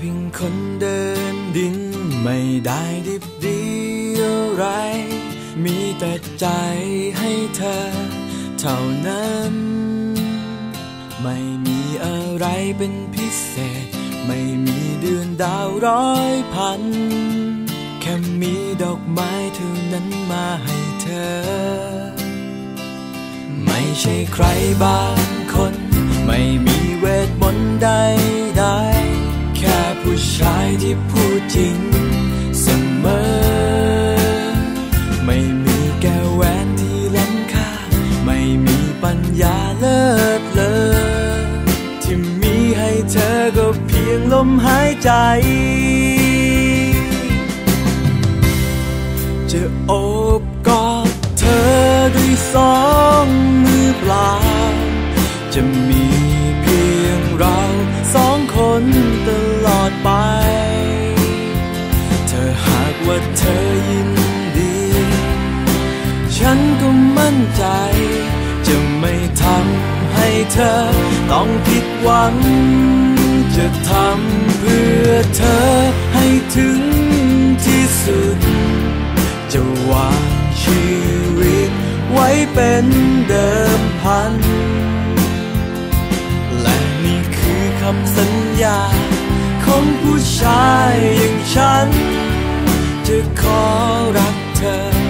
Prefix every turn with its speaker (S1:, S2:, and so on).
S1: เพียงคนเดินดินไม่ได้ดิบดีอะไร มีแต่ใจให้เธอเท่านั้น ไม่มีอะไรเป็นพิเศษ ไม่มีเดือนดาวร้อยพัน แค่มีดอกไม้เท่านั้นมาให้เธอ ไม่ใช่ใครบางคน ไม่มีเวทมนต์ใด ชายที่พูดจริงเสมอ ไม่มีแก้วแหวนที่ล้ำค่า ไม่มีปัญญาเลิศเลอที่มีให้เธอก็เพียงลมหายใจ จะโอบกอดเธอด้วยสองมือเปล่า จะมี ไป เธอหากว่าเธอยินดี ฉันก็มั่นใจ จะไม่ทำให้เธอ ต้องผิดหวัง จะทำเพื่อเธอให้ถึงที่สุด จะวางชีวิตไว้เป็นเดิมพัน ของผู้ชายอย่างฉัน จะขอรักเธอ